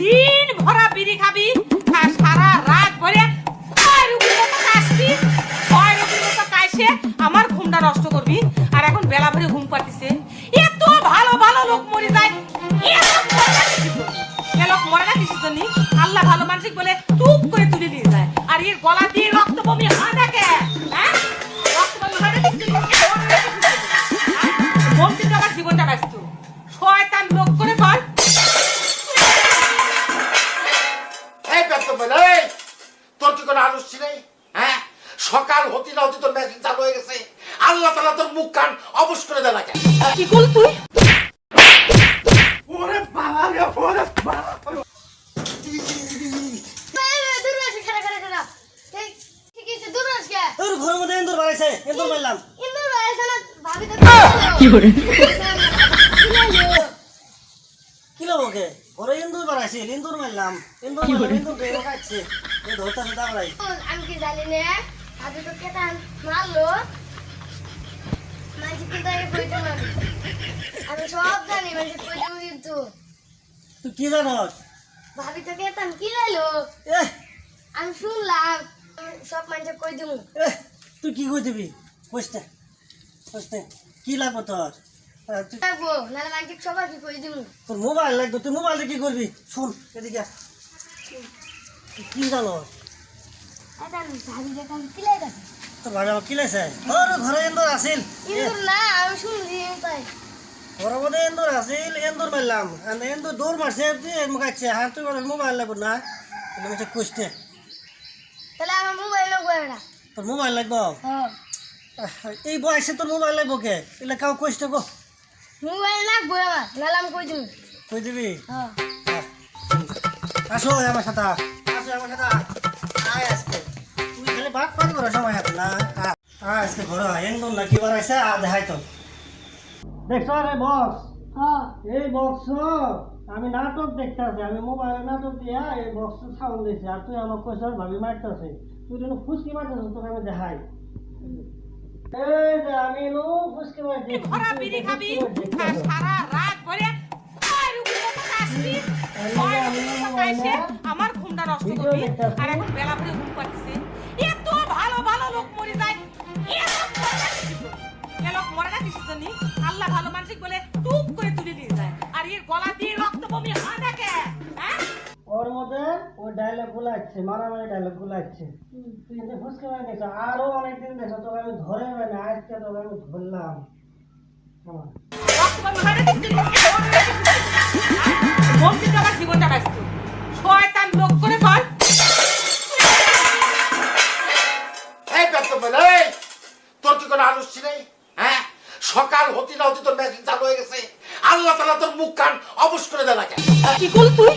দিন ভরা বিড়ি খাবি আর সারা রাত ভরে আমার ঘুমটা নষ্ট করবি। আর এখন বেলা ভরে ঘুম পাতিছে এত ভালো ভালো লোক মরে যায়। লোক মরে না জন্য? আল্লাহ ভালো মানসিক বলে বলছি তো আমার জীবনটা ব্যস্ত শয়তান লোক করে কর এই ব্যস্ত বলে তোর কি কোনো আলস্য নেই হ্যাঁ সকাল হতে না হতে তোর মেশিন চালু হয়ে গেছে আল্লাহ তালা তোর মুখ কান অবশ করে দেয় না কেন কি করল তুই ওরে বাবা রে ওরে বাবা তোর ঘরের মধ্যে ইন্দুর বাড়াইছে ইন্দুর মারলাম কি লোক ওকে ঘরে ইন্দুর বাড়াইছে ইন্দুর মারলাম। ইন্দুর মারলাম ইন্দুর বেরো খাচ্ছে এই ধরতে দাঁড়াই আমি কি জানি না? আগে তো কেতান মারলো। মাঝে কিন্তু আগে কইতে আমি আমি সব জানি মাঝে কইতে কিন্তু। তুই কি জানস? ভাবি তো কেতান কি লাইলো আমি শুনলাম সব মানুষে কই দিমু? তুই কি কই দিবি? বুঝতে কি লাগবে তোর? তোর মোবাইল লাগবে তুই মোবাইলে কি করবি? শুন এদিকে কি লাইতাছে তোর ভাই আমার কি লাগছে ওর ঘরে ইন্দুর আসিল না আমি শুনছি তাই। ঘরের মধ্যে ইন্দুর আসিল ইন্দুর মারলাম। আর দৌড় মারছে মুখাচ্ছে হ্যাঁ তুই মোবাইল লাগবে না। হচ্ছে কুস্তে তাহলে আমার মোবাইল তোর মোবাইল লাগবো? হ্যাঁ। এই বয়সে তোর মোবাইল লাগবো কে? এলে কাউ কষ্ট গো। মোবাইল লাগবো আমার নাহলে আমি কই দিমু কই দিবি? হ্যাঁ। আহ। আসো আমার সাথে আসো আমার সাথে। আয় আজকে। তুই খালি বাদ পানি করো সময় হাতে। না আয়। আজকে ঘর না কি বাড়াইছে আর দেখাই তো। দেখছ রে বক্স? হ্যাঁ। এই বক্স আমি নাটক দেখতে আছি আমি মোবাইলে নাটক দিয়া এই বক্স সাউন্ড দিছি। আর তুই আমার কইছ ভাবি মারতেছে। তুই যেন ফুসকি মারতেছ তোকে আমি দেখাই। ভরা বিড়ি খাবি? সারা রাত ভরে আমার ঘুমটা নষ্ট করবি? আর এখন বেলা ভরে ঘুম পাচ্ছি। এত ভালো ভালো লোক মরে যায়। এ লোক মরে না কিসের জন্য? এ লোক মরে না কিসের জন্য? আল্লাহ ভালো মানসিক বলে ওই ডায়লগগুলো আছে মারামারি ডায়লগগুলো আছে তুই যে ফুসকে মারি দেখছ আরও অনেকদিন দেখছ তোকে আমি ধরে পাই না আজকে তোকে আমি ধরলাম। আমার জীবনটা ব্যস্ত শয়তান লোক করে কর এই ব্যস্ত বলে তোর কি কোনো হ্যাঁ? সকাল হতে না হতে তোর মেশিন চালু হয়ে গেছে। আল্লাহ তালা তোর মুখ কান অবশ করে দেয় না কেন? কি করল তুই?